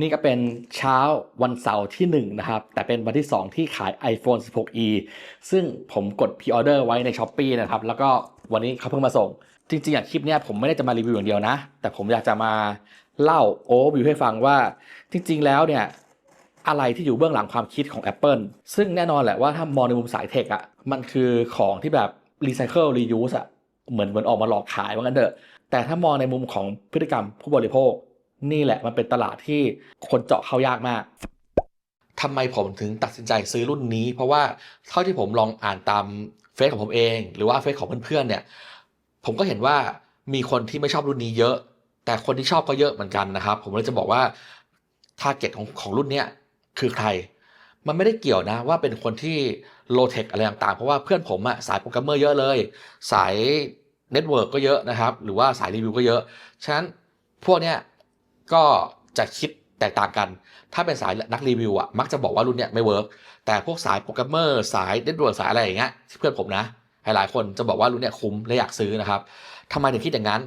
นี่ก็เป็นเช้าวันเสาร์ที่ 1 นะครับ แต่เป็นวันที่ 2 ที่ขาย iPhone 16e ซึ่งผมกด pre order ไว้ใน s h อ p e e นะครับ แล้วก็วันนี้เขาเพิ่งมาส่ง จริงๆอะคลิปเนี้ยผมไม่ได้จะมารีวิวอย่างเดียวนะ แต่ผมอยากจะมาเล่าโอ้วิวให้ฟังว่าจริง ๆ แล้วเนี่ยอะไรที่อยู่เบื้องหลังความคิดของ Apple ซึ่งแน่นอนแหละว่าถ้ามองในมุมสายเทคอะมันคือของที่แบบ Recycle Reuse อะเหมือนเหมือนออกมาหลอกขายว่างั้นเถอะแต่ถ้ามองในมุมของพฤติกรรมผู้บริโภค นี่แหละมันเป็นตลาดที่คนเจาะเข้ายากมากทำไมผมถึงตัดสินใจซื้อรุ่นนี้ เพราะว่าเท่าที่ผมลองอ่านตามเฟซของผมเอง หรือว่าเฟซของเพื่อนๆเนี่ยผมก็เห็นว่ามีคนที่ไม่ชอบรุ่นนี้เยอะ แต่คนที่ชอบก็เยอะเหมือนกันนะครับ ผมเลยจะบอกว่าทาร์เก็ตของของรุ่นเนี้ยคือใคร มันไม่ได้เกี่ยวนะว่าเป็นคนที่โลเทคอะไรต่างๆ เพราะว่าเพื่อนผมอะสายโปรแกรมเมอร์เยอะเลย สายเน็ตเวิร์กก็เยอะนะครับ หรือว่าสายรีวิวก็เยอะ ฉะนั้นพวกเนี้ย ก็จะคิดแตกต่างกัน ถ้าเป็นสายนักรีวิวอะมักจะบอกว่ารุ่นเนี้ยไม่เวิร์กแต่พวกสายโปรแกรมเมอร์สายเน็ตเวิร์กสายอะไรอย่างเงี้ยที่เพื่อนผมนะ หลายๆคนจะบอกว่ารุ่นเนี้ยคุ้มและอยากซื้อนะครับทำไมถึงคิดอย่างนั้น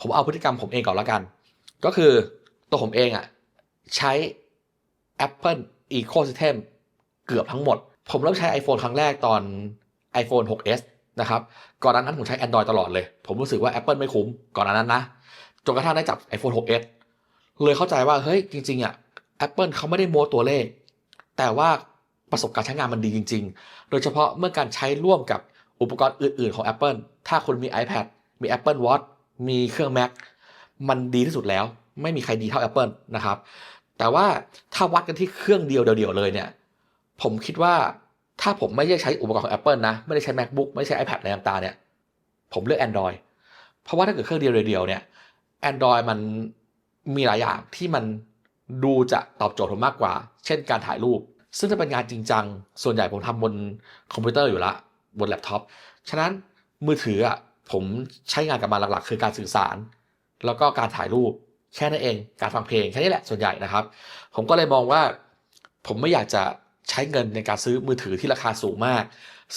ผมเอาพฤติกรรมผมเองก่อนละกัน ก็คือตัวผมเองอะใช้ Apple Ecosystem เกือบทั้งหมด ผมเริ่มใช้ iPhone ครั้งแรกตอน iPhone 6s นะครับ ก่อนหน้านั้นผมใช้ Android ตลอดเลย ผมรู้สึกว่า Apple ไม่คุ้ม ก่อนหน้านั้นนะ จนกระทั่งได้จับ iPhone 6s เลยเข้าใจว่าเฮ้ยจริงๆอะ Apple เขาไม่ได้โม้ตัวเลข แต่ว่าประสบการณ์ใช้งานมันดีจริง ๆ โดยเฉพาะเมื่อการใช้ร่วมกับอุปกรณ์อื่น ๆ ของ Apple ถ้าคุณมี iPad มี Apple Watch มีเครื่อง Mac มันดีที่สุดแล้ว ไม่มีใครดีเท่า Apple นะครับ แต่ว่าถ้าวัดกันที่เครื่องเดียวเดียวเลยเนี่ย ผมคิดว่าถ้าผมไม่ได้ใช้อุปกรณ์ของ Apple นะ ไม่ได้ใช้ MacBook ไม่ใช้ iPad อะไรต่างๆเนี่ย ผมเลือก Android เพราะว่าถ้าเกิดเครื่องเดียวเดียวเนี่ย Android มัน มีหลายอย่างที่มันดูจะตอบโจทย์ผมมากกว่า เช่นการถ่ายรูป ซึ่งถ้าเป็นงานจริงจัง ส่วนใหญ่ผมทำบนคอมพิวเตอร์อยู่ละ บนแล็ปท็อป ฉะนั้นมือถืออะผมใช้งานกับมันหลักๆ คือการสื่อสาร แล้วก็การถ่ายรูปแค่นั้นเอง การฟังเพลงแค่นี้แหละส่วนใหญ่นะครับ ผมก็เลยมองว่า ผมไม่อยากจะใช้เงินในการซื้อมือถือที่ราคาสูงมาก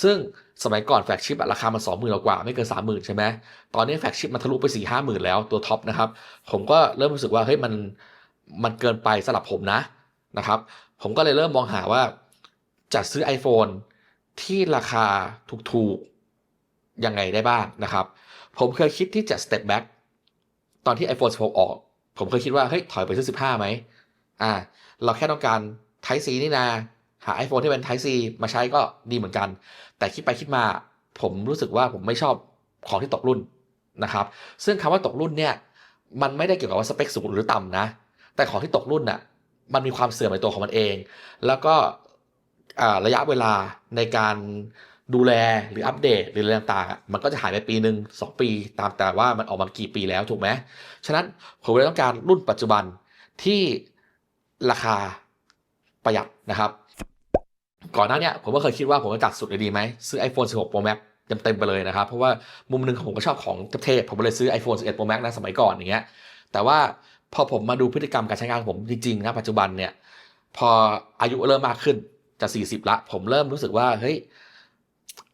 ซึ่ง สมัยก่อนแฟลกชิปราคามันสองหมื่นกว่าไม่เกินสามหมื่นใช่ไหมตอนนี้แฟลกชิปมันทะลุไปสี่ห้าหมื่นแล้วตัวท็อปนะครับ ผมก็เริ่มรู้สึกว่าเฮ้ยมันมันเกินไปสำหรับผมนะนะครับ ผมก็เลยเริ่มมองหาว่าจะซื้อ iPhone ที่ราคาถูกๆยังไงได้บ้างนะครับ ผมเคยคิดที่จะ step back ตอนที่ iPhone 16 ออก ผมเคยคิดว่าเฮ้ยถอยไปซื้อ 15ไหมอ่าเราแค่ต้องการ Type C นี่นา หา iPhone ที่เป็น Type C มาใช้ก็ดีเหมือนกัน แต่คิดไปคิดมาผมรู้สึกว่าผมไม่ชอบของที่ตกรุ่นนะครับ ซึ่งคำว่าตกรุ่นเนี่ยมันไม่ได้เกี่ยวกับว่าสเปคสูงหรือต่ำนะ แต่ของที่ตกรุ่นน่ะมันมีความเสื่อมในตัวของมันเอง แล้วก็ระยะเวลาในการดูแลหรืออัปเดตหรืออะไรต่างๆ มันก็จะหายไปปีหนึ่งสองปีตามแต่ว่ามันออกมากี่ปีแล้วถูกไหมฉะนั้นผมเลยต้องการรุ่นปัจจุบันที่ราคาประหยัดนะครับ ก่อนหน้านี้ผมก็เคยคิดว่าผมจะจัดสุดเลยดีไหมซื้อ iPhone 16 Pro Max เต็มๆไปเลยนะครับ เพราะว่ามุมหนึ่งผมก็ชอบของเทพผมเลยซื้อ iPhone 11 Pro Max นะสมัยก่อนอย่างเงี้ยแต่ว่าพอผมมาดูพฤติกรรมการใช้งานของผมจริงๆนะปัจจุบันเนี่ยพออายุเริ่มมากขึ้นจะ 40 ละ ผมเริ่มรู้สึกว่าเฮ้ย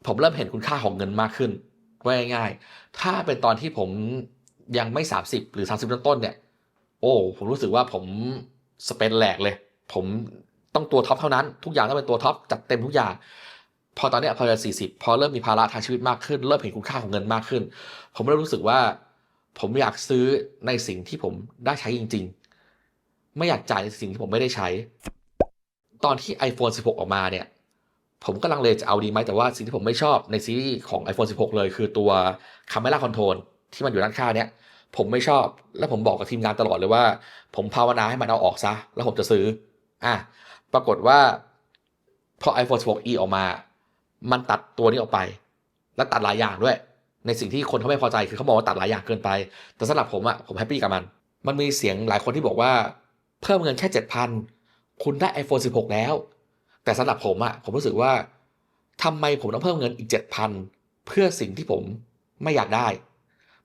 ผมเริ่มเห็นคุณค่าของเงินมากขึ้นว่าง่ายๆ ถ้าเป็นตอนที่ผมยังไม่ 30 หรือ 30 ต้นๆเนี่ย โอ้ ผมรู้สึกว่าผมสเปนแหลกเลย ผม ต้องตัวท็อปเท่านั้น ทุกอย่างต้องเป็นตัวท็อปจัดเต็มทุกอย่าง พอตอนนี้พอจะสี่สิบพอเริ่มมีภาระทางชีวิตมากขึ้น เริ่มเห็นคุณค่าของเงินมากขึ้น ผมเริ่มรู้สึกว่า ผมอยากซื้อในสิ่งที่ผมได้ใช้จริง ๆ ไม่อยากจ่ายในสิ่งที่ผมไม่ได้ใช้ ตอนที่ iPhone 16 ออกมาเนี่ยผมก็ลังเลจะเอาดีไหมแต่ว่าสิ่งที่ผมไม่ชอบในซีรีส์ของ iPhone 16 เลยคือตัว Camera Control ที่มันอยู่ด้านข้างเนี่ยผมไม่ชอบและผมบอกกับทีมงานตลอดเลยว่า ผมภาวนาให้มันเอาออกซะ แล้วผมจะซื้อ อะ ปรากฏว่า พอ iPhone 16e ออกมา มันตัดตัวนี้ออกไป และตัดหลายอย่างด้วย ในสิ่งที่คนเขาไม่พอใจคือเขาบอกว่าตัดหลายอย่างเกินไป แต่สำหรับผมอะผมแฮปปี้กับมัน มันมีเสียงหลายคนที่บอกว่า เพิ่มเงินแค่7,000คุณได้ iPhone 16 แล้ว แต่สำหรับผมอะผมรู้สึกว่าทำไมผมต้องเพิ่มเงินอีก 7,000 เพื่อสิ่งที่ผมไม่อยากได้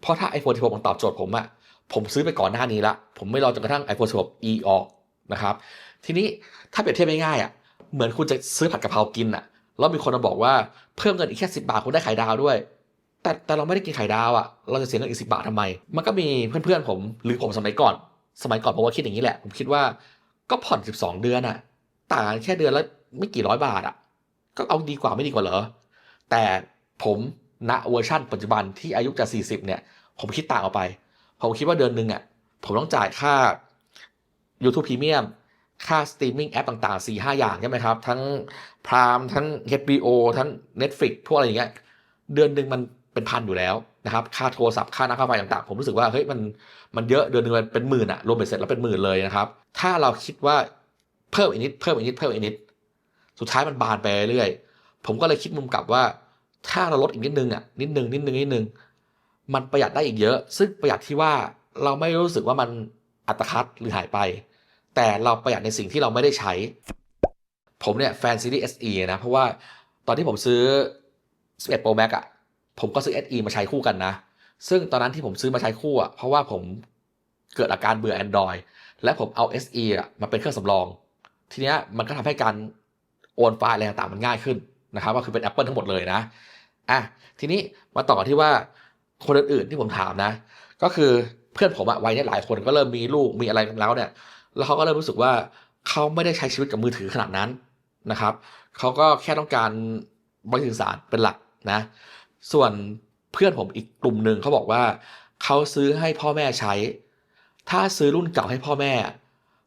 เพราะถ้า iPhone 16 มันตอบโจทย์ผมอะผมซื้อไปก่อนหน้านี้ละ ผมไม่รอจนกระทั่ง iPhone 16e ออกนะครับ ทีนี้ถ้าเปรียบเทียบง่ายๆอะเหมือนคุณจะซื้อผัดกะเพรากินอะแล้วมีคนมาบอกว่าเพิ่มเงินอีกแค่10บาทคุณได้ไข่ดาวด้วย แต่แต่เราไม่ได้กินไข่ดาวอะเราจะเสียเงินอีก10บาททำไม มันก็มีเพื่อนๆผมหรือผมสมัยก่อน สมัยก่อนผมก็คิดอย่างนี้แหละ ผมคิดว่าก็ผ่อน 12 เดือนอะต่างกันแค่เดือนละไม่กี่ร้อยบาทอะก็เอาดีกว่าไม่ดีกว่าเหรอแต่ผมณเวอร์ชั่นปัจจุบันที่อายุจะ 40 เนี่ย ผมคิดต่างออกไป ผมคิดว่าเดือนหนึ่งอะผมต้องจ่ายค่า YouTube Premium ค่าสตรีมมิ่งแอปต่างๆ4 5อย่างใช่ไหมครับ ทั้ง Prime ทั้ง HBO ทั้ง Netflix พวกอะไรอย่างเงี้ยเดือนหนึ่งมันเป็นพันอยู่แล้วนะครับ ค่าโทรศัพท์ค่าน้ำค่าไฟต่างๆ ผมรู้สึกว่าเฮ้ยมันมันเยอะเดือนหนึ่งมันเป็นหมื่นอะรวมไปเสร็จแล้วเป็นหมื่นเลยนะครับ ถ้าเราคิดว่าเพิ่มอีกนิดเพิ่มอีกนิดเพิ่มอีกนิด สุดท้ายมันบานไปเรื่อยผมก็เลยคิดมุมกลับว่า ถ้าเราลดอีกนิดนึงอะนิดนึงนิดนึงนิดนึงมันประหยัดได้อีกเยอะ ซึ่งประหยัดที่ว่าเราไม่รู้สึกว่ามันอัตคัดหรือหายไป แต่เราประหยัดในสิ่งที่เราไม่ได้ใช้ ผมเนี่ยแฟนซีรีส์ SE นะ เพราะว่าตอนที่ผมซื้อ 11 Pro Max อะผมก็ซื้อ SE มาใช้คู่กันนะ ซึ่งตอนนั้นที่ผมซื้อมาใช้คู่อะเพราะว่าผมเกิดอาการเบื่อ Android และผมเอา SE อะมาเป็นเครื่องสำรอง ทีเนี้ยมันก็ทำให้การโอนไฟล์อะไรต่างๆมันง่ายขึ้นนะครับก็คือเป็น Apple ทั้งหมดเลยนะอะทีนี้มาต่อที่ว่าคนอื่นๆที่ผมถามนะ ก็คือเพื่อนผมอะวัยเนี้ยหลายคนก็เริ่มมีลูกมีอะไรกันแล้วเนี่ย แล้วเขาก็เริ่มรู้สึกว่าเขาไม่ได้ใช้ชีวิตกับมือถือขนาดนั้นนะครับเขาก็แค่ต้องการบริสื่อสารเป็นหลักนะส่วนเพื่อนผมอีกกลุ่มหนึ่งเขาบอกว่าเขาซื้อให้พ่อแม่ใช้ ถ้าซื้อรุ่นเก่าให้พ่อแม่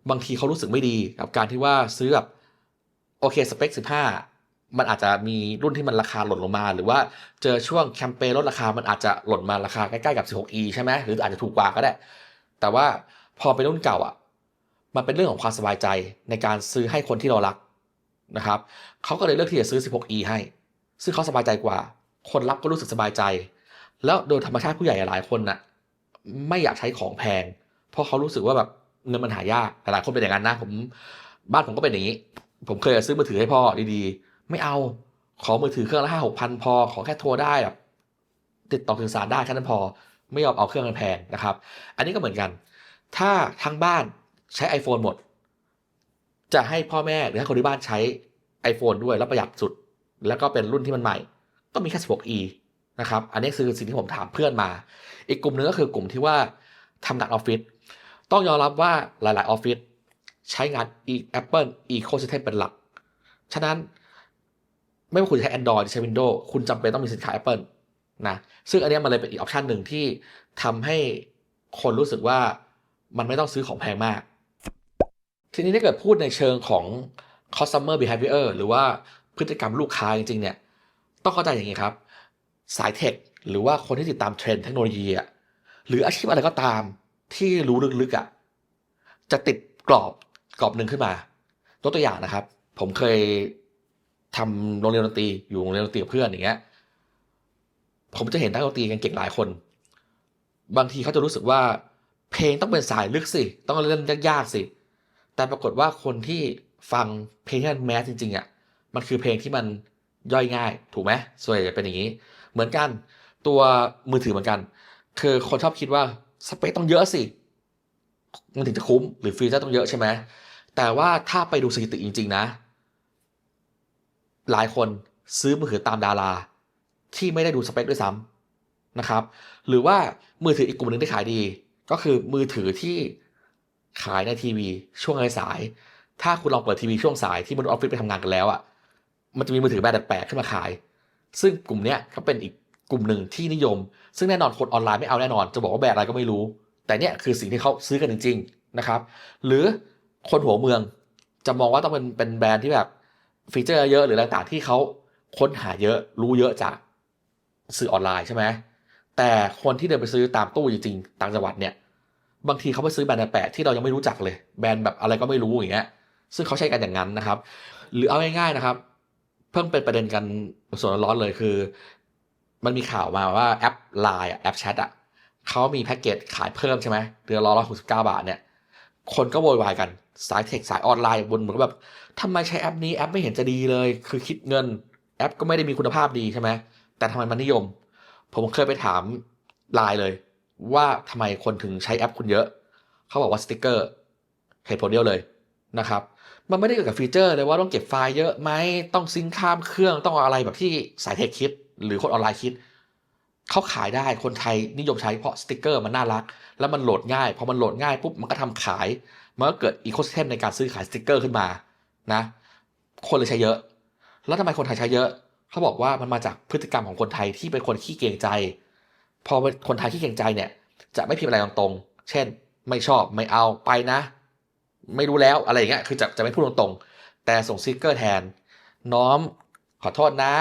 บางทีเขารู้สึกไม่ดีกับการที่ว่าซื้อแบบโอเคสเปค15 มันอาจจะมีรุ่นที่มันราคาหล่นลงมา หรือว่าเจอช่วงแคมเปญลดราคามันอาจจะหล่นมาราคาใกล้ๆกับ 16e ใช่ไหมหรืออาจจะถูกกว่าก็ได้ แต่ว่าพอเป็นรุ่นเก่าอะ มันเป็นเรื่องของความสบายใจในการซื้อให้คนที่เรารักนะครับเขาก็เลยเลือกที่จะซื้อ 16e ให้ ซึ่งเขาสบายใจกว่า คนรับก็รู้สึกสบายใจ แล้วโดยธรรมชาติผู้ใหญ่หลายคนน่ะไม่อยากใช้ของแพง เพราะเขารู้สึกว่าแบบเงินมันหายากหลายคนเป็นอย่างนั้นนะผมบ้านผมก็เป็นอย่างนี้ ผมเคยซื้อมือถือให้พ่อดีๆ ไม่เอาขอมือถือเครื่องละห้าหกพันพอ ขอแค่โทรได้แบบติดต่อสื่อสารได้แค่นั้นพอ ไม่ยอมเอาเครื่องแพงนะครับ อันนี้ก็เหมือนกัน ถ้าทางบ้าน ใช้ iPhone หมด จะให้พ่อแม่หรือให้คนที่บ้านใช้ iPhone ด้วยแล้วประหยัดสุด แล้วก็เป็นรุ่นที่มันใหม่ ก็มีแค่ 16e นะครับ อันนี้คือสิ่งที่ผมถามเพื่อนมา อีกกลุ่มหนึงก็คือกลุ่มที่ว่าทำงานออฟฟิศต้องยอมรับว่าหลาย ๆ ออฟฟิศใช้งาน e- Apple Ecosystem เป็นหลัก ฉะนั้นไม่ว่าคุณจะใช้ Android ใช้ Windows คุณจำเป็นต้องมีสินค้า Apple นะซึ่งอันนี้มันเลยเป็นอีกออปชันหนึ่งที่ทำให้คนรู้สึกว่ามันไม่ต้องซื้อของแพงมาก ทีนี้ถ้าเกิดพูดในเชิงของ customer behavior หรือว่าพฤติกรรมลูกค้าจริงๆเนี่ยต้องเข้าใจอย่างนี้ครับ สายเทคหรือว่าคนที่ติดตามเทรนด์เทคโนโลยีอะหรืออาชีพอะไรก็ตามที่รู้ลึกๆอะจะติดกรอบกรอบหนึ่งขึ้นมาตัวตัวอย่างนะครับ ผมเคยทำโรงเรียนดนตรีอยู่โรงเรียนดนตรีกับเพื่อนอย่างเงี้ยผมจะเห็นนักดนตรีกันเก่งหลายคน บางทีเขาจะรู้สึกว่า เพลงต้องเป็นสายลึกสิ ต้องเล่นยากๆสิ แต่ปรากฏว่าคนที่ฟังเพลงที่มันแมสจริงๆอะมันคือเพลงที่มันย่อยง่าย ถูกไหมส่วนใหญ่จะเป็นอย่างนี้ เหมือนกันตัวมือถือเหมือนกัน คือคนชอบคิดว่าสเปคต้องเยอะสิ มันถึงจะคุ้มหรือฟีเจอร์ต้องเยอะใช่ไหมแต่ว่าถ้าไปดูสถิติจริง ๆ นะ หลายคนซื้อมือถือตามดารา ที่ไม่ได้ดูสเปคด้วยซ้ำนะครับ หรือว่ามือถืออีกกลุ่มหนึ่งที่ขายดี ก็คือมือถือที่ ขายในทีวีช่วงสาย ถ้าคุณลองเปิดทีวีช่วงสายที่มนุษย์ออฟฟิศไปทำงานกันแล้วอะ่ะ มันจะมีมือถือแบรนด์แปลกขึ้นมาขาย ซึ่งกลุ่มเนี้ยก็เป็นอีกกลุ่มหนึ่งที่นิยม ซึ่งแน่นอนคนออนไลน์ไม่เอาแน่นอน จะบอกว่าแบรนด์อะไรก็ไม่รู้ แต่เนี่ยคือสิ่งที่เขาซื้อกันจริงๆนะครับ หรือคนหัวเมืองจะมองว่าต้องเป็นเป็นแบรนด์ที่แบบฟีเจอร์เยอะหรืออะไรต่างๆที่เขาค้นหาเยอะรู้เยอะจากสื่อออนไลน์ใช่ไหมแต่คนที่เดินไปซื้อตามตู้จริงๆต่างจังหวัดเนี่ย บางทีเขาไปซื้อแบรนด์แปลกที่เรายังไม่รู้จักเลย แบรนด์แบบอะไรก็ไม่รู้อย่างเงี้ย ซึ่งเขาใช้กันอย่างนั้นนะครับ หรือเอาง่ายๆนะครับ เพิ่งเป็นประเด็นกันส่วนร้อนเลยคือ มันมีข่าวมาว่าแอปไลน์แอปแชทอะเขามีแพ็กเกจขายเพิ่มใช่ไหมเดือนละร้อยหกสิบเก้าบาทเนี่ย คนก็โวยวายกันสายเทคสายออนไลน์บนเหมือนแบบทำไมใช้แอปนี้แอปไม่เห็นจะดีเลย คือคิดเงินแอปก็ไม่ได้มีคุณภาพดีใช่ไหมแต่ทำไมมันนิยม ผมเคยไปถามไลน์เลย ว่าทำไมคนถึงใช้แอปคุณเยอะ เขาบอกว่าสติกเกอร์เหตุผลเดียวเลยนะครับ มันไม่ได้เกี่ยวกับฟีเจอร์เลยว่าต้องเก็บไฟล์เยอะไหมต้องซิงค์ข้ามเครื่องต้องอะไรแบบที่สายเทคคิด หรือคนออนไลน์คิด เขาขายได้คนไทยนิยมใช้เพราะสติกเกอร์มันน่ารัก แล้วมันโหลดง่ายพอมันโหลดง่ายปุ๊บมันก็ทำขายมันก็เกิดอีโคสเ m ในการซื้อขายสติกเกอร์ขึ้นมานะ คนเลยใช้เยอะ แล้วทำไมคนไทยใช้เยอะ เขาบอกว่ามันมาจากพฤติกรรมของคนไทยที่เป็นคนขี้เกรงใจ พอคนไทยขี้เกรงใจเนี่ย จะไม่พิมพ์อะไรตรงๆ เช่น ไม่ชอบไม่เอาไปนะ ไม่รู้แล้วอะไรอย่างเงี้ยคือจะจะไม่พูดตรงๆ แต่ส่งสติกเกอร์แทน น้อมขอโทษนะ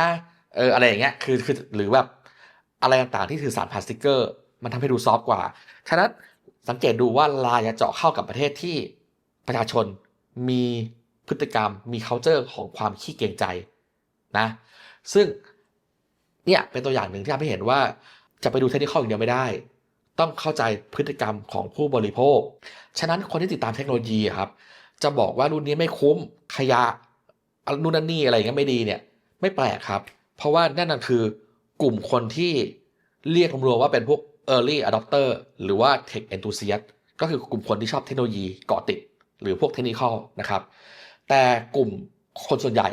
เอออะไรอย่างเงี้ยคือคือหรือแบบอะไรต่างๆที่ถือสารผ่านสติกเกอร์ มันทำให้ดูซอฟต์กว่า ฉะนั้นสังเกตดูว่าลายจะเจาะเข้ากับประเทศที่ประชาชนมีพฤติกรรมมี culture ของความขี้เกรงใจนะ ซึ่งเนี่ยเป็นตัวอย่างหนึ่งที่ทำให้เห็นว่า จะไปดูเทคนิคอย่างเดียวไม่ได้ ต้องเข้าใจพฤติกรรมของผู้บริโภค ฉะนั้นคนที่ติดตามเทคโนโลยีครับ จะบอกว่ารุ่นนี้ไม่คุ้มขยะนู่นนั่นนี่อะไรอย่างเงี้ยไม่ดีเนี่ย ไม่แปลกครับ เพราะว่านั่นน่ะคือกลุ่มคนที่เรียกรวมว่าเป็นพวก early adopter หรือว่า tech enthusiast ก็คือกลุ่มคนที่ชอบเทคโนโลยีเกาะติด หรือพวกเทคนิคอลนะครับ แต่กลุ่มคนส่วนใหญ่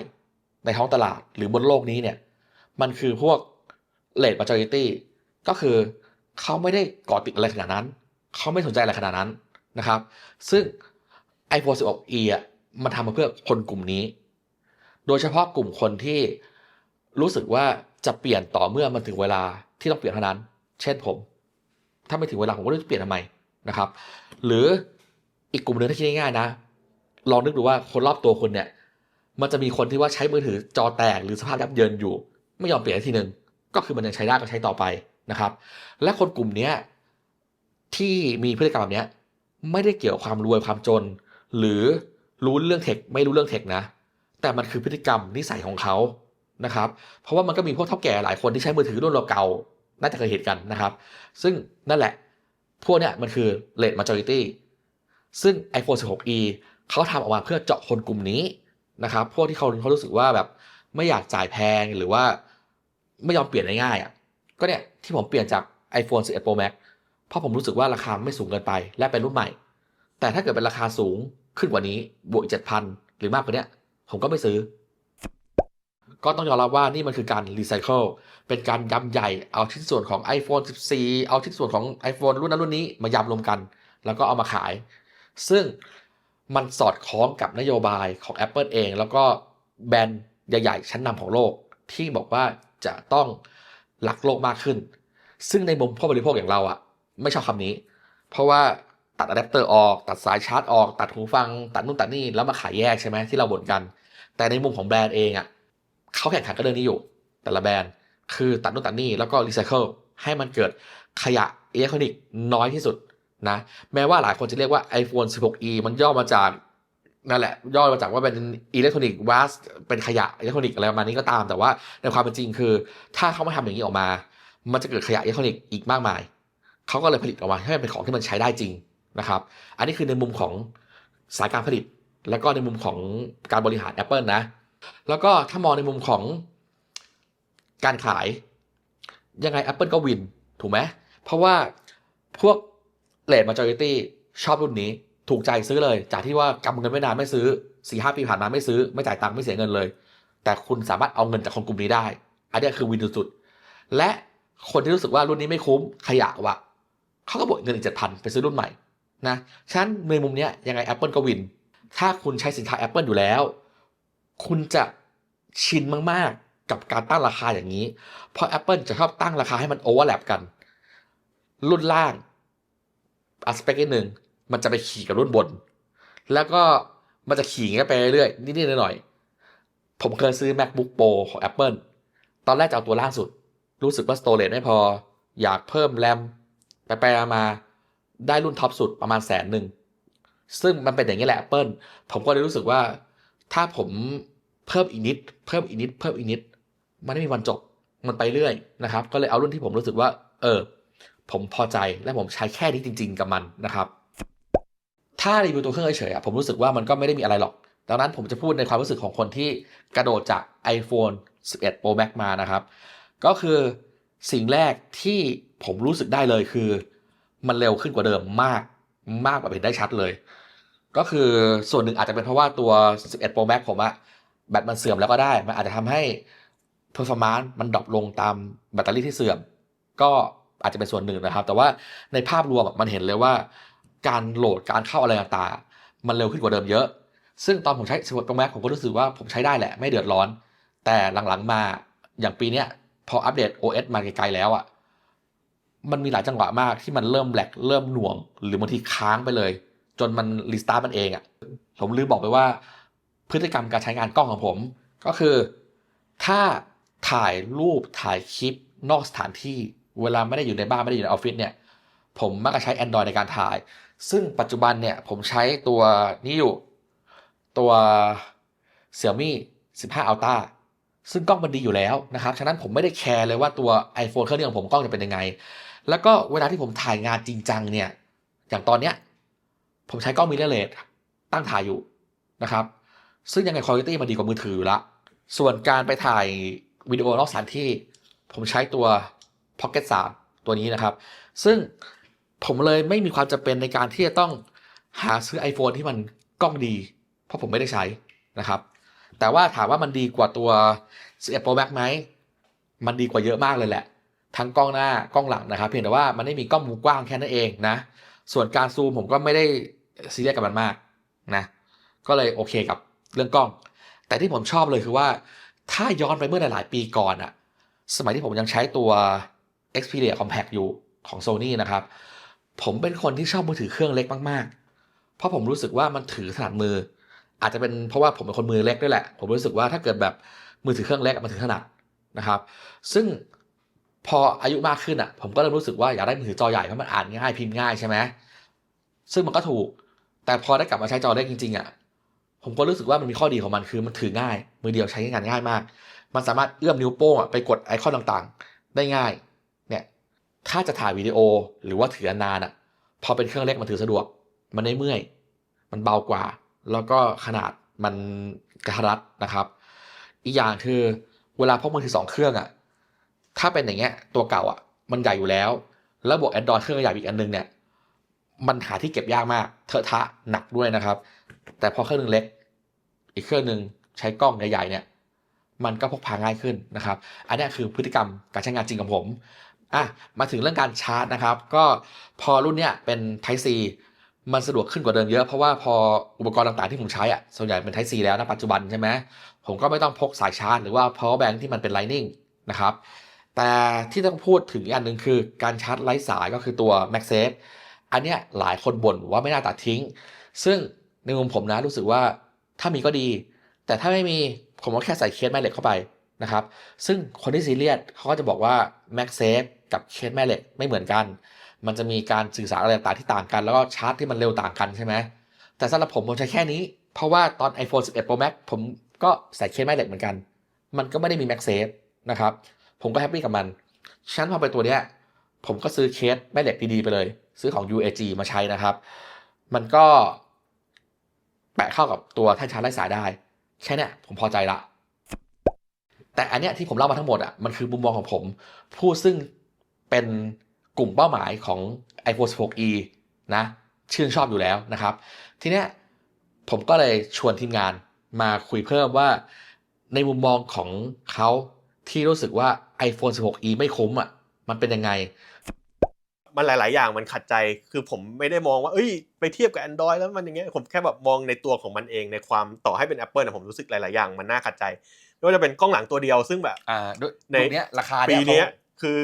ในท้องตลาดหรือบนโลกนี้เนี่ย มันคือพวก late majority ก็คือเขาไม่ได้เกาะติดอะไรขนาดนั้น เขาไม่สนใจอะไรขนาดนั้นนะครับ ซึ่ง iPhone 16e อะมันทำมาเพื่อคนกลุ่มนี้ โดยเฉพาะกลุ่มคนที่รู้สึกว่าจะเปลี่ยนต่อเมื่อมันถึงเวลาที่ต้องเปลี่ยนเท่านั้น เช่นผม ถ้าไม่ถึงเวลาผมก็จะเปลี่ยนทำไมนะครับ หรืออีกกลุ่มหนึ่งถ้าคิดง่ายๆนะ ลองนึกดูว่าคนรอบตัวคุณเนี่ย มันจะมีคนที่ว่าใช้มือถือจอแตกหรือสภาพยับเยินอยู่ ไม่ยอมเปลี่ยนทีหนึ่งก็คือมันยังใช้ได้ก็ใช้ต่อไป นะครับ และคนกลุ่มนี้ที่มีพฤติกรรมแบบนี้ไม่ได้เกี่ยวความรวยความจน หรือรู้เรื่องเทคไม่รู้เรื่องเทคนะ แต่มันคือพฤติกรรมนิสัยของเขานะครับ เพราะว่ามันก็มีพวกเท่าแก่หลายคนที่ใช้มือถือรุ่นเก่าน่าจะเคยเห็นกันนะครับ ซึ่งนั่นแหละ พวกเนี้ยมันคือ late majority ซึ่ง iPhone 16e เขาทำออกมาเพื่อเจาะคนกลุ่มนี้นะครับ พวกที่เขาเขารู้สึกว่าแบบไม่อยากจ่ายแพงหรือว่าไม่ยอมเปลี่ยนง่ายๆอะ ก็เนี่ย ที่ผมเปลี่ยนจาก iPhone 11 Pro Max เพราะผมรู้สึกว่าราคาไม่สูงเกินไป และเป็นรุ่นใหม่ แต่ถ้าเกิดเป็นราคาสูงขึ้นกว่านี้บวกอีก7,000หรือมากกว่านี้ผมก็ไม่ซื้อ ก็ต้องยอมรับว่านี่มันคือการรีไซเคิลเป็นการยำใหญ่เอาชิ้นส่วนของ iPhone 14 เอาชิ้นส่วนของ iPhone รุ่นนั้นรุ่นนี้มายำรวมกัน แล้วก็เอามาขาย ซึ่งมันสอดคล้องกับนโยบายของ Apple เอง แล้วก็แบรนด์ใหญ่ ๆ ชั้นนำของโลกที่บอกว่าจะต้อง รักโลกมากขึ้น ซึ่งในมุมผู้บริโภคอย่างเราอะไม่ชอบคำนี้ เพราะว่าตัดอะแดปเตอร์ออก ตัดสายชาร์จออก ตัดหูฟัง ตัดนู่นตัดนี่แล้วมาขายแยกใช่ไหมที่เราบ่นกัน แต่ในมุมของแบรนด์เองอะเขาแข่งขันกันเรื่องนี้อยู่ แต่ละแบรนด์คือตัดนู่นตัดนี่แล้วก็รีไซเคิลให้มันเกิดขยะอิเล็กทรอนิกส์น้อยที่สุดนะแม้ว่าหลายคนจะเรียกว่า iPhone 16e มันย่อมาจาก นั่นแหละย่อมาจากว่าเป็นอิเล็กทรอนิกส์วาสเป็นขยะอิเล็กทรอนิกส์อะไรประมาณนี้ก็ตาม แต่ว่าในความเป็นจริงคือ ถ้าเขาไม่ทำอย่างนี้ออกมา มันจะเกิดขยะอิเล็กทรอนิกส์อีกมากมาย เขาก็เลยผลิตออกมาให้มันเป็นของที่มันใช้ได้จริงนะครับ อันนี้คือในมุมของสายการผลิต แล้วก็ในมุมของการบริหาร Apple นะ แล้วก็ถ้ามองในมุมของการขาย ยังไง Apple ก็วิน ถูกไหมเพราะว่าพวกเลดมาจอริตี้ชอบรุ่นนี้ ถูกใจซื้อเลย จากที่ว่ากำเงินไม่นานไม่ซื้อสี่ห้าปีผ่านมาไม่ซื้อไม่จ่ายตังค์ไม่เสียเงินเลย แต่คุณสามารถเอาเงินจากคนกลุ่มนี้ได้ อันนี้คือวินสุดๆและคนที่รู้สึกว่ารุ่นนี้ไม่คุ้มขยะวะเขาก็บวกเงินอีกเจ็ดพันไปซื้อรุ่นใหม่นะฉะนั้นในมุมเนี้ยยังไง Apple ก็วิน ถ้าคุณใช้สินค้า Apple อยู่แล้ว คุณจะชินมากๆกับการตั้งราคาอย่างนี้ เพราะ Apple จะชอบตั้งราคาให้มันโอเวอร์แลปกัน รุ่นล่างอัสเปกหนึ่ง มันจะไปขี่กับรุ่นบน แล้วก็มันจะขี่งเงี้ยไปเรื่อยๆนิดๆหน่อยๆผมเคยซื้อ MacBook Pro ของ Apple ตอนแรกจะเอาตัวล่างสุด รู้สึกว่าสโตเรจไม่พอ อยากเพิ่มแรมไปไปๆมาได้รุ่นท็อปสุดประมาณแสนหนึ่ง ซึ่งมันเป็นอย่างนี้แหละ Apple ผมก็เลยรู้สึกว่า ถ้าผมเพิ่มอีกนิด เพิ่มอีกนิด เพิ่มอีกนิด มันไม่มีวันจบ มันไปเรื่อยนะครับ ก็เลยเอารุ่นที่ผมรู้สึกว่า เออ ผมพอใจและผมใช้แค่นี้จริง ๆ กับมันนะครับ ถ้ารีวิวตัวเครื่องเฉยๆผมรู้สึกว่ามันก็ไม่ได้มีอะไรหรอก ดังนั้นผมจะพูดในความรู้สึกของคนที่กระโดดจาก iPhone 11 Pro Max มานะครับ ก็คือสิ่งแรกที่ผมรู้สึกได้เลยคือ มันเร็วขึ้นกว่าเดิมมากมากแบบเห็นได้ชัดเลย ก็คือส่วนหนึ่งอาจจะเป็นเพราะว่าตัว 11 Pro Max ผมอะแบตมันเสื่อมแล้วก็ได้ มันอาจจะทำให้ performance มันดรอปลงตามแบตเตอรี่ที่เสื่อม ก็อาจจะเป็นส่วนหนึ่งนะครับ แต่ว่าในภาพรวมมันเห็นเลยว่า การโหลดการเข้าอะไรต่างมันเร็วขึ้นกว่าเดิมเยอะ ซึ่งตอนผมใช้16 Pro Max ผมก็รู้สึกว่าผมใช้ได้แหละไม่เดือดร้อน แต่หลังๆมาอย่างปีเนี้ยพออัปเดต OS มาไกลๆแล้วอะ่ะมันมีหลายจังหวะมากที่มันเริ่มแหลกเริ่มหน่วง หรือบางทีค้างไปเลย จนมันรีสตาร์ทมันเองอะ่ะผมลืมบอกไปว่า พฤติกรรมการใช้งานกล้องของผม ก็คือ ถ้าถ่ายรูปถ่ายคลิปนอกสถานที่ เวลาไม่ได้อยู่ในบ้านไม่ได้อยู่ในออฟฟิศเนี่ย ผมมักจะใช้ Android ในการถ่าย ซึ่งปัจจุบันเนี่ยผมใช้ตัวนี้อยู่ ตัว Xiaomi 15 Ultra ซึ่งกล้องมันดีอยู่แล้วนะครับ ฉะนั้นผมไม่ได้แคร์เลยว่าตัว iPhone เครื่องนี้ของผมกล้องจะเป็นยังไง แล้วก็เวลาที่ผมถ่ายงานจริงจังเนี่ย อย่างตอนเนี้ยผมใช้กล้องมิเรเลสตั้งถ่ายอยู่นะครับ ซึ่งยังไงคุณภาพมันดีกว่ามือถืออยู่ละ ส่วนการไปถ่ายวิดีโอนอกสถานที่ ผมใช้ตัว Pocket 3ตัวนี้นะครับ ซึ่ง ผมเลยไม่มีความจำเป็นในการที่จะต้องหาซื้อ iPhone ที่มันกล้องดี เพราะผมไม่ได้ใช้นะครับ แต่ว่าถามว่ามันดีกว่าตัว11 Pro Max ไหมมันดีกว่าเยอะมากเลยแหละ ทั้งกล้องหน้ากล้องหลังนะครับ เพียงแต่ว่ามันไม่มีกล้องมุมกว้างแค่นั้นเองนะ ส่วนการซูมผมก็ไม่ได้ซีเรียสกับมันมากนะก็เลยโอเคกับเรื่องกล้อง แต่ที่ผมชอบเลยคือว่าถ้าย้อนไปเมื่อหลาย ๆ ปีก่อนอะสมัยที่ผมยังใช้ตัว Xperia Compact อยู่ของ Sony นะครับ ผมเป็นคนที่ชอบมือถือเครื่องเล็กมากๆ เพราะผมรู้สึกว่ามันถือถนัดมือ อาจจะเป็นเพราะว่าผมเป็นคนมือเล็กด้วยแหละ ผมรู้สึกว่าถ้าเกิดแบบมือถือเครื่องเล็กมันถือถนัดนะครับ ซึ่งพออายุมากขึ้นอะ ผมก็เริ่มรู้สึกว่าอยากได้มือถือจอใหญ่เพราะมันอ่านง่ายพิมพ์ง่ายใช่ไหมซึ่งมันก็ถูก แต่พอได้กลับมาใช้จอเล็กจริงๆอะผมก็รู้สึกว่ามันมีข้อดีของมันคือมันถือง่าย มือเดียวใช้งานง่ายมาก มันสามารถเอื้อมนิ้วโป้งอะไปกดไอคอนต่างๆ ได้ง่าย ถ้าจะถ่ายวิดีโอหรือว่าถือนานๆอะ พอเป็นเครื่องเล็กมันถือสะดวก มันไม่เมื่อย มันเบากว่า แล้วก็ขนาดมันกระทัดรัดนะครับ อีกอย่างคือเวลาพกมือถือสองเครื่องอะ ถ้าเป็นอย่างเงี้ยตัวเก่าอะ มันใหญ่อยู่แล้ว แล้วบวก Android เครื่องใหญ่อีกอันนึงเนี่ย มันหาที่เก็บยากมาก เทอะทะหนักด้วยนะครับ แต่พอเครื่องหนึงเล็ก อีกเครื่องหนึ่งใช้กล้องใหญ่ๆเนี่ย มันก็พกพาง่ายขึ้นนะครับ อันนี้คือพฤติกรรมการใช้งานจริงของผม อะมาถึงเรื่องการชาร์จนะครับ ก็พอรุ่นเนี้ยเป็น Type C มันสะดวกขึ้นกว่าเดิมเยอะ เพราะว่าพออุปกรณ์ต่างๆที่ผมใช้อะส่วนใหญ่เป็น Type C แล้วนะปัจจุบันใช่ไหมผมก็ไม่ต้องพกสายชาร์จหรือว่า power bank ที่มันเป็น Lightning นะครับแต่ที่ต้องพูดถึงอีกอันหนึ่งคือการชาร์จไร้สายก็คือตัว MagSafe อันเนี้ยหลายคนบ่นว่าไม่น่าตัดทิ้ง ซึ่งในมุมผมนะรู้สึกว่าถ้ามีก็ดี แต่ถ้าไม่มีผมก็แค่ใส่เคสแม่เหล็กเข้าไป นะครับ ซึ่งคนที่ซีเรียสเขาก็จะบอกว่า MagSafe กับเคสแม่เหล็กไม่เหมือนกัน มันจะมีการสื่อสารอะไรต่างที่ต่างกัน แล้วก็ชาร์จที่มันเร็วต่างกันใช่ไหมแต่สำหรับผมผมใช้แค่นี้ เพราะว่าตอน iPhone 11 Pro Max ผมก็ใส่เคสแม่เหล็กเหมือนกัน มันก็ไม่ได้มี MagSafe นะครับ ผมก็แฮปปี้กับมันฉะนั้นพอไปตัวเนี้ยผมก็ซื้อเคสแม่เหล็กดีๆไปเลย ซื้อของ UAG มาใช้นะครับ มันก็แปะเข้ากับตัวแท่นชาร์จไร้สายได้ แค่นี้ผมพอใจละ แต่อันเนี้ยที่ผมเล่ามาทั้งหมดอะมันคือมุมมองของผม ผู้ซึ่งเป็นกลุ่มเป้าหมายของ iPhone 16e นะชื่นชอบอยู่แล้วนะครับ ทีเนี้ยผมก็เลยชวนทีมงานมาคุยเพิ่มว่า ในมุมมองของเขาที่รู้สึกว่า iPhone 16e ไม่คุ้มอะมันเป็นยังไง มันหลาย ๆ อย่างมันขัดใจคือผมไม่ได้มองว่า เอ้ย ไปเทียบกับ Android แล้วมันอย่างเงี้ยผมแค่แบบมองในตัวของมันเองในความต่อให้เป็น Apple นะผมรู้สึกหลาย ๆ อย่างมันน่าขัดใจ ไม่ว่าจะเป็นกล้องหลังตัวเดียวซึ่งแบบอ่าด้วยในรุ่นเนี้ยราคาปีเนี้ยเนี้ยเขาคือ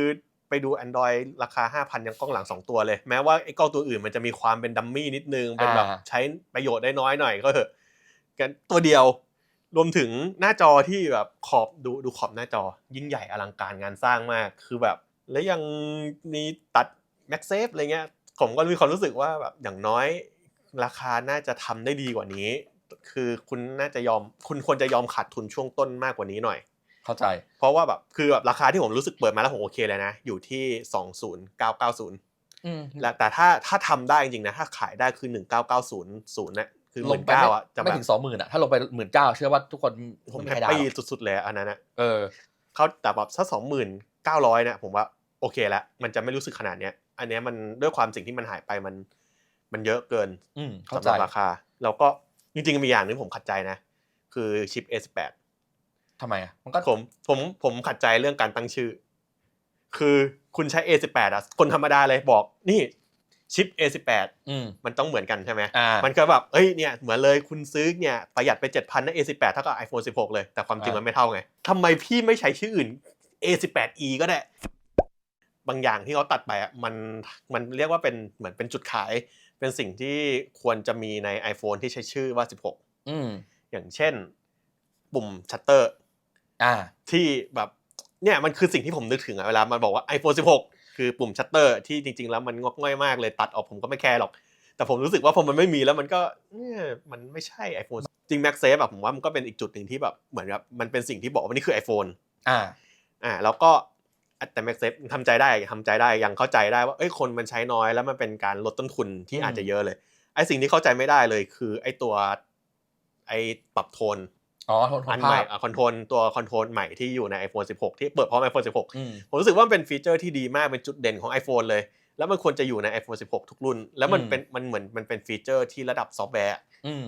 ไปดู Android ราคา 5,000 ยังกล้องหลัง 2 ตัวเลย แม้ว่าไอ้กล้องตัวอื่นมันจะมีความเป็นดัมมี่นิดนึง เป็นแบบอ่าใช้ประโยชน์ได้น้อยหน่อยก็เถอะกันตัวเดียวรวมถึงหน้าจอที่แบบขอบดูดูขอบหน้าจอ ยิ่งใหญ่อลังการงานสร้างมากคือแบบ แล้วยังมีตัด m a x s a f e อะไรเงี้ยผมก็มีความรู้สึกว่าแบบอย่างน้อยราคาน่าจะทำได้ดีกว่านี้ คือคุณน่าจะยอม คุณควรจะยอมขาดทุนช่วงต้นมากกว่านี้หน่อย เข้าใจ เพราะว่าแบบคือแบบราคาที่ผมรู้สึกเปิดมาแล้วผมโอเคเลยนะ อยู่ที่20990อืมและแต่ถ้าถ้าทำได้จริงๆนะ ถ้าขายได้คือ19900เนี่ยคือหลมื่งนไปเก้าไม่อะจะแบไม่บถึงสองหมื่นอะถ้าลงไปหมื่นเก้าเชื่อว่าทุกคนผมไม่แฮมีปใครด่าปี้หรอกสุดๆเลยอันนั้นนะเออเขาแต่แบบถ้าสองหมื่นเก้าร้อยเนี่ยผมว่าโอเคแล้วมันจะไม่รู้สึกขนาดเนี้ย อันเนี้ยมันด้วยความสิ่งที่มันหายไปมัน มันเยอะเกินอืมเข้าสำใจหรับราคา แล้วก็ จริงๆมีอย่างหนึงผมขัดใจนะ คือชิป A18 ทำไมอะมันก็ผมผมผมขัดใจเรื่องการตั้งชื่อ คือคุณใช้ A18 อะคนธรรมดาเลยบอกนี่ชิป A18 อืมมันต้องเหมือนกันใช่ไหมอ่ามันก็แบบเอ้ยเนี่ยเหมือนเลยคุณซื้อเนี่ยประหยัดไป 7,000นะ A18 เท่ากับ iPhone 16 เลย แต่ความจริงอ่ามัมันไม่เท่าไงทำไมพี่ไม่ใช้ชื่ออื่น A18e ก็ได้ บางอย่างที่เขาตัดไปอะมันมันเรียกว่าเป็นเหมือนเป็นจุดขาย เป็นสิ่งที่ควรจะมีใน iPhone ที่ใช้ชื่อว่า 16 อืมอย่างเช่น ปุ่มชัตเตอร์อ่า ที่แบบเนี่ยมันคือสิ่งที่ผมนึกถึงอะเวลามันบอกว่า iPhone 16 คือปุ่มชัตเตอร์ที่จริง ๆ แล้วมันงอกง่อยมากเลยตัดออกผมก็ไม่แคร์หรอก แต่ผมรู้สึกว่าพอมันไม่มีแล้วมันก็เนี่ยมันไม่ใช่ iPhone จริง MagSafe แบบผมว่ามันก็เป็นอีกจุดหนึ่งที่แบบเหมือนกับมันเป็นสิ่งที่บอกว่านี่คือ iPhone อ่าอ่าแล้วก็ แต่ MagSafe ทำใจได้ทำใจได้ยังเข้าใจได้ว่าเอ้ยคนมันใช้น้อยแล้วมันเป็นการลดต้นทุนที่อืมอาจจะเยอะเลยไอ้สิ่งที่เข้าใจไม่ได้เลยคือไอ้ตัวไอ้ปรับโทนอ๋อโทนโทอันนภาใหม่พคอนโทรลตัวคอนโทรลใหม่ที่อยู่ใน iPhone 16 ที่เปิดพร้อม iPhone 16อืมผมรู้สึกว่ามันเป็นฟีเจอร์ที่ดีมากเป็นจุดเด่นของ iPhone เลย แล้วมันควรจะอยู่ใน iPhone 16 ทุกรุ่น แล้วมันอืมเป็นมันเหมือนมันเป็นฟีเจอร์ที่ระดับซอฟต์แวร์อืม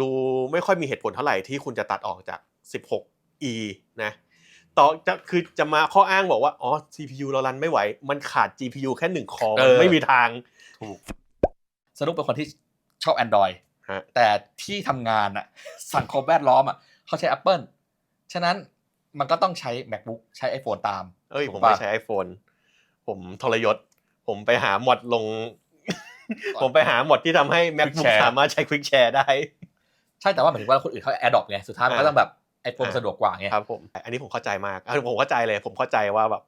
ดูไม่ค่อยมีเหตุผลเท่าไหร่ที่คุณจะตัดออกจาก 16e นะ ต่อจะคือจะมาข้ออ้างบอกว่าอ๋อ CPU เรารันไม่ไหว มันขาด GPU แค่หนึ่งคอเอมันอไม่มีทาง ถูกสนุกเป็นคนที่ชอบ Android ฮะ แต่ที่ทำงานอะสังคมแวดล้อมอะเขาใช้ Apple ฉะนั้นมันก็ต้องใช้ MacBook ใช้ iPhone ตาม เอ้ย ถูกผมปะไม่ใช้ iPhone ผมทรยศ ผมไปหาหมดลง ผมไปหาหมดที่ทำให้ MacBook Share สามารถใช้ Quick Share ได้ ใช่แต่ว่าหมายถึงว่าคนอื่นเขา AirDrop ไงสุดท้ายมันก็อ่าต้องแบบ iPhone อ่าสะดวกกว่าไงครับผมอันนี้ผมเข้าใจมากอะผมเข้าใจเลย ผมเข้าใจว่าแบบ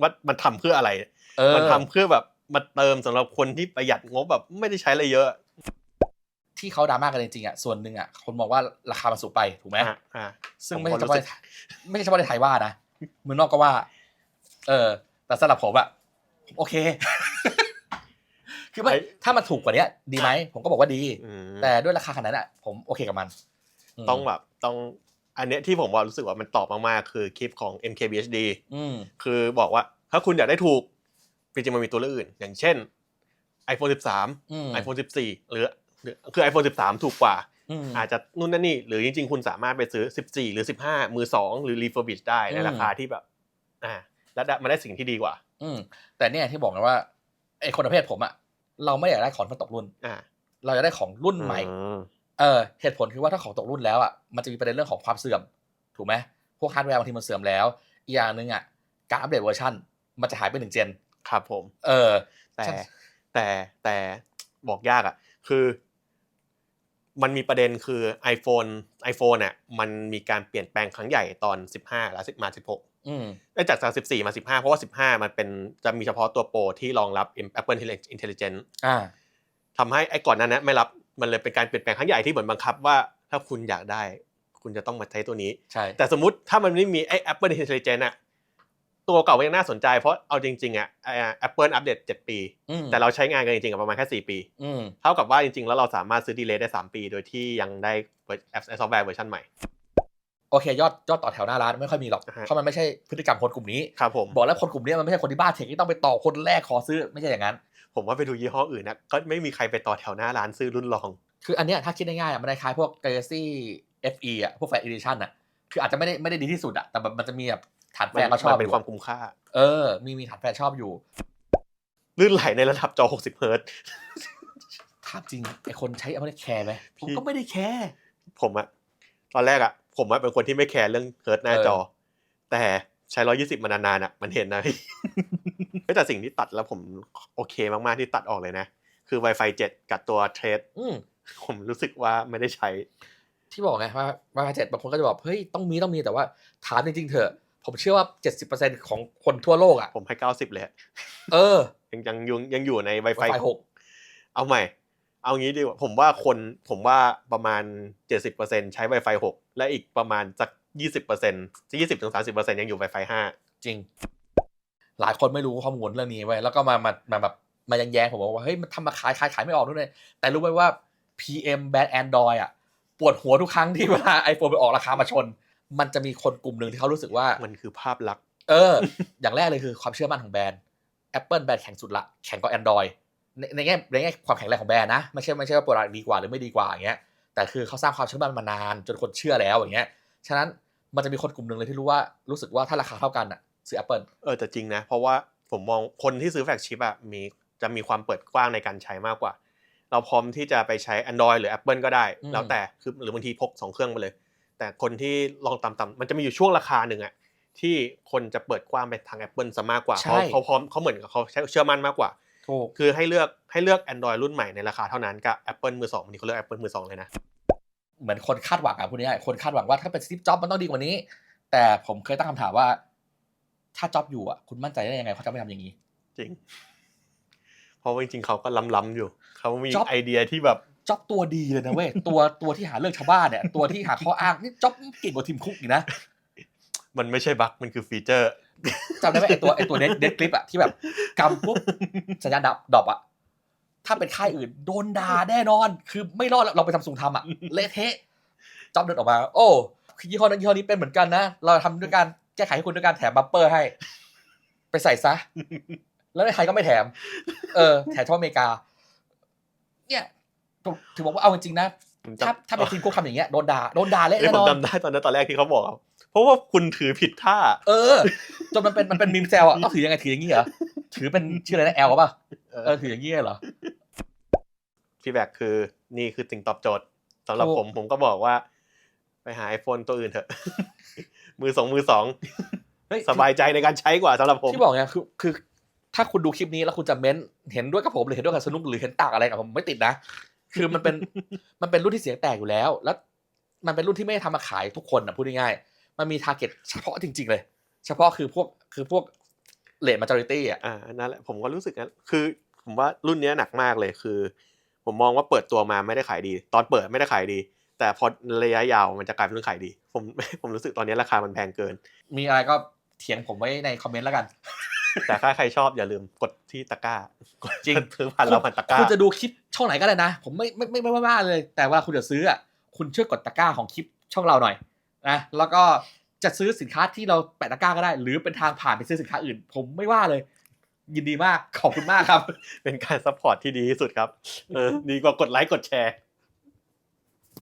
ว่ามันทำเพื่ออะไรเออมันทำเพื่อแบบมาเติมสำหรับคนที่ประหยัดงบแบบไม่ได้ใช้อะไรเยอะ ที่เขาดราม่ากันจริงๆอะส่วนหนึ่งอะคนมองว่าราคามันสูงไปถูกไหมอะอะซึ่งผมไม่ใช่ก็เฉรู้พาะสึกไม่ใช่เฉพาะในไทยว่านะเมืองนอกก็ว่า เออ แต่สำหรับผมอะผมโอเค คือไม่ไอ้ถ้ามันถูกกว่านี้ดีไหมผมก็บอกว่าดีอืมแต่ด้วยราคาขนาดนั้นอะผมโอเคกับมันมต้องแบบต้อง อันเนี้ยที่ผมว่ารู้สึกว่ามันตอบมากๆคือคลิปของ MKBHD อืมคือบอกว่าถ้าคุณอยากได้ถูกจริงๆมันมีตัวเลือกอื่น อย่างเช่น iPhone 13อืม iPhone 14หรือหรือคือ iPhone 13 ถูกกว่าอืมอาจจะนู่นนั่นนี่ หรือจริงๆ คุณสามารถไปซื้อ 14 หรือ 15 มือ 2 หรือ refurbish ได้ในอืมราคาที่แบบ อ่า แล้วได้มันได้สิ่งที่ดีกว่า อืมแต่เนี่ยที่บอกนะว่าไอคนประเภทผมอะเราไม่อยากได้ของที่มันตกรุ่น อ่า เราอยากได้ของรุ่นใหม่อืม เออเหตุผลคือว่าถ้าของตกรุ่นแล้วอะมันจะมีประเด็นเรื่องของความเสื่อมถูกไหมพวกฮาร์ดแวร์บางทีมันเสื่อมแล้วอีกอย่างหนึ่งอะการอัปเดตเวอร์ชันมันจะหายไปหนึ่งเจนครับผม เออ แต่ใช่แต่แต่บอกยากอะ คือ มันมีประเด็นคือ iPhone iPhone เนี่ยมันมีการเปลี่ยนแปลงครั้งใหญ่ตอน 15 แล้ว10มา 16อืมได้จากจาก14 มา 15 เพราะว่า 15 มันเป็นจะมีเฉพาะตัวโปรที่รองรับ Apple Intelligence อ่าทำให้ไอ้ก่อนหนั้นนะไม่รับ มันเลยเป็นการเปลี่ยนแปลงครั้งใหญ่ที่เหมือนบังคับว่าถ้าคุณอยากได้ คุณจะต้องมาใช้ตัวนี้ใช่แต่สมมติถ้ามันไม่มีไอ้ Apple Intelligence อะตัวเก่าก็ยังน่าสนใจ เพราะเอาจริงๆอะไอ้ Apple อัปเดต7ปีอืมแต่เราใช้งานกันจริงๆอะประมาณแค่4ปีอืมเท่ากับว่าจริงๆ แล้วเราสามารถซื้อดีเลย์ได้ 3 ปี โดยที่ยังได้แอปซอฟต์แวร์เวอร์ชันใหม่โอเคยอดยอดต่อแถวหน้าร้านไม่ค่อยมีหรอกอ่าฮะเพราะมันไม่ใช่พฤติกรรมคนกลุ่มนี้ครับผมบอกแล้วคนกลุ่มนี้มันไม่ใช่คนที่บ้าเทคที่ต้องไปต่อคนแรกขอซื้อไม่ใช่อย่างนั้น ผมว่าไปดูยี่ห้ออื่นนะก็ไม่มีใครไปต่อแถวหน้าร้านซื้อรุ่นรอง คืออันเนี้ยถ้าคิดง่ายๆอะมันคล้ายๆพวก Galaxy FE อะพวกแฟร์อีดิชั่นอะคืออาจจะไม่ได้ไม่ได้ดีที่สุดอะแต่แบบมันจะมีแบบฐานแฟมันนก็ชอบมันเป็นอยู่ความคุ้มค่า เออ มีมีฐานแฟนชอบอยู่ ลื่นไหลในระดับจอ 60เฮิร์ตซ์ถามจริงไอคนใช้เอาไม่ได้แคร์ไหมผมพี่ก็ไม่ได้แคร์ผมอะตอนแรกอะผมอะเป็นคนที่ไม่แคร์เรื่องเฮิร์ตซ์หน้าเออจอ แต่ ใช้120มานานๆอะมันเห็นนะพี่แต่สิ่งที่ตัดแล้วผมโอเคมากๆที่ตัดออกเลยนะ คือ Wi-Fi 7 กับตัวเทรดอืมผมรู้สึกว่าไม่ได้ใช้ ที่บอกไงว่าว่าเจ็ดบางคนก็จะบอก เฮ้ย ต้องมีต้องมีแต่ว่าถามจริงๆเถอะ ผมเชื่อว่า 70%ของคนทั่วโลกอะ ผมให้ 90 เลยอะเออยังยังอยู่ยังอยู่ใน Wi-Fi Wi-Fi 6 เอาใหม่ เอางี้ดีกว่า ผมว่าคนผมว่าประมาณ 70%ใช้ Wi-Fi 6 และอีกประมาณสัก 20% 20ถึง30%ยังอยู่ Wi-Fi 5จริง หลายคนไม่รู้ข้อมูลเรื่องนี้ไว้ยแล้วก็มามามาแบบมายังแย้งผมบอกว่าเฮ้ยมันทำมาขายขายขายไม่ออกด้วยเลยแต่รู้ไหมว่า PM แบรนด์ Android อะปวดหัวทุกครั้งที่เวลา iPhone ไปออกราคามาชน มันจะมีคนกลุ่มหนึ่งที่เขารู้สึกว่ามันคือภาพลักษณ์เออ อย่างแรกเลยคือความเชื่อมั่นของแบรนด์ Apple แบรนด์แข็งสุดละแข็งกว่า Android ในในแง่ในแง่ความแข็งแรงของแบรนด์นะไม่ใช่ไม่ใช่ว่าโปรดักต์ดีกว่าหรือไม่ดีกว่าอย่างเงี้ยแต่คือเขาสร้างความเชื่อมั่นมานาน จนคนเชื่อแล้วอย่างเงี้ย ฉะนั้นมันจะมีคนกลุ่มหนึ่งเลยที่รู้ว่ารู้สึกว่าถ้าราคาเท่ากันอะซื้อ Apple เออแต่จริงนะ เพราะว่าผมมองคนที่ซื้อแฟลกชิปอะมีจะมีความเปิดกว้างในการใช้มากกว่า เราพร้อมที่จะไปใช้ Android หรือ Apple ก็ได้อืมแล้วแต่คือหรือบางทีพกสองเครื่องไปเลย แต่คนที่ลองต่ำๆมันจะมีอยู่ช่วงราคาหนึ่งอะที่คนจะเปิดกว้างไปทาง Apple ซะมากกว่าใช่เขาเขาพร้อมเขาเหมือนกับเขาใช้เชื่อมั่นมากกว่าถูกคือให้เลือกให้เลือก Android รุ่นใหม่ในราคาเท่านั้นกับ Apple มือสองบางทีเขาเลือก Apple มือสองเลยนะ เหมือนคนคาดหวังอะพูดง่ายๆคนคาดหวังว่าถ้าเป็นสตีฟจ็อบมันต้องดีกว่านี้ แต่ผมเคยตั้งคำถามว่า ถ้าจ็อบอยู่อะคุณมั่นใจได้ยังไงเขาจะไม่ทำอย่างนี้ จริง เพราะว่าจริงๆเขาก็ล้ำๆอยู่เขามีจ๊อบไอเดียที่แบบจ็อบตัวดีเลยนะเว้ยตัวตัวที่หาเรื่องชาวบ้านเนี่ยตัวที่หาข้ออ้างนี่จ็อบเก่งกว่าทีมคุกอีกนะมันไม่ใช่บั๊กมันคือฟีเจอร์จำได้ไหมไอตัวไอตัวเด็ดเด็ดคลิปอะที่แบบกำปุ๊บสัญญาณดับดรอปอะ ถ้าเป็นค่ายอื่นโดนด่าแน่นอน คือไม่รอดแล้วเราไปทำสูงทำอะเละเทะจ็อบเดินออกมา โอ้ยี่ห้อนั้นยี่ห้อนี้เป็นเหมือนกันนะ เราทำด้วยการแก้ไขให้คุณด้วยการแถมบัมเปอร์ให้ ไปใส่ซะ แล้วในไทยก็ไม่แถม เออ แถมเฉพาะอเมริกา เนี่ยผมถือบอกว่าเอาจริงๆนะผมจำถ้าถ้าเป็นทีมคุกทำอย่างเงี้ยโดนด่าโดนด่าเละเอ้ยแน่ผมนอนจำได้ตอนนั้นตอนแรกที่เขาบอกอะเพราะว่าคุณถือผิดท่า เออ จนมันเป็นมันเป็นมีมแซวอะต้องถือยังไงถืออย่างงี้เหรอ ถือเป็นชื่ออะไรนะแอลป่ะ เออเออถืออย่างงี้เหรอ ฟีดแบ็คือนี่คือสิ่งตอบโจทย์สำหรับถูกผมผมก็บอกว่า ไปหา iPhone ตัวอื่นเถอะ มือสองมือสองเฮ้ยสบายใจในการใช้กว่าสำหรับผมที่บอกไงคือคือ ถ้าคุณดูคลิปนี้แล้วคุณจะเม้นเห็นด้วยกับผมหรือเห็นด้วยกับสนุกหรือเห็นต่างอะไรกับผมไม่ติดนะคือมันเป็นมันเป็นรุ่นที่เสียงแตกอยู่แล้ว แล้ว มันเป็นรุ่นที่ไม่ได้ทำมาขายทุกคนอะพูดง่ายๆมันมีทาร์เก็ตเฉพาะจริง ๆ เลย เฉพาะคือพวกคือพวกเลทมาจอริตี้อะอ่านั่นแหละผมก็รู้สึกงั้นคือ ผมว่ารุ่นเนี้ยหนักมากเลยคือ ผมมองว่าเปิดตัวมาไม่ได้ขายดี ตอนเปิดไม่ได้ขายดี แต่พอระยะยาวมันจะกลายเป็นเรื่องขายดี ผมผมรู้สึกตอนนี้ราคามันแพงเกิน มีอะไรก็เถียงผมไว้ในคอมเมนต์แล้วกัน แต่ถ้าใครชอบอย่าลืมกดที่ตะกร้าจริงซื้อพันเราพันตะกร้าคุณจะดูคลิปช่องไหนก็ได้นะ ผมไม่ไม่ไม่ไม่ไม่ว่าเลย แต่เวลาคุณจะซื้ออะคุณช่วยกดตะกร้าของคลิปช่องเราหน่อยนะแล้วก็จะซื้อสินค้าที่เราแปะตะกร้าก็ได้ หรือเป็นทางผ่านไปซื้อสินค้าอื่น ผมไม่ว่าเลย ยินดีมากขอบคุณมากครับ เป็นการซัพพอร์ตที่ดีที่สุดครับเออดีกว่ากดไลค์กดแชร์